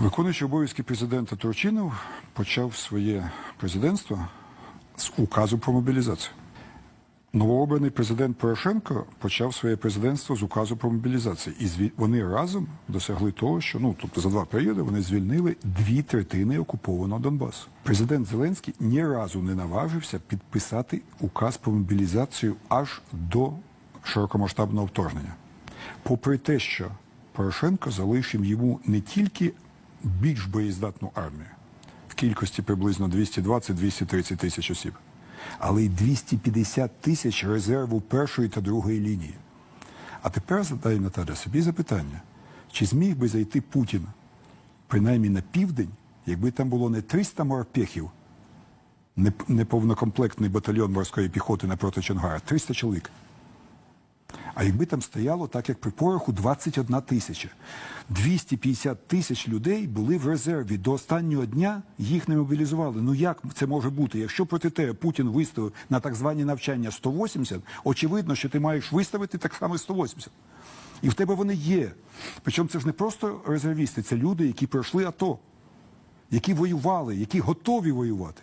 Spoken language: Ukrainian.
Виконуючий обов'язки президента Турчинов почав своє президентство з указу про мобілізацію. Новообраний президент Порошенко почав своє президентство з указу про мобілізацію. І вони разом досягли того, що ну тобто за два періоди вони звільнили дві третини окупованого Донбасу. Президент Зеленський ні разу не наважився підписати указ про мобілізацію аж до широкомасштабного вторгнення. Попри те, що Порошенко залишив йому не тільки більш боєздатну армію в кількості приблизно 220-230 тисяч осіб, але й 250 тисяч резерву першої та другої лінії. А тепер задай Наталя собі запитання, чи зміг би зайти Путін принаймні на південь, якби там було не 300 морпехів, неповнокомплектний батальйон морської піхоти напроти Чонгара, 300 чоловік. А якби там стояло, так як при пороху, 21 тисяча. 250 тисяч людей були в резерві. До останнього дня їх не мобілізували. Ну як це може бути? Якщо проти тебе Путін виставив на так звані навчання 180, очевидно, що ти маєш виставити так само 180. І в тебе вони є. Причому це ж не просто резервісти, це люди, які пройшли АТО, які воювали, які готові воювати.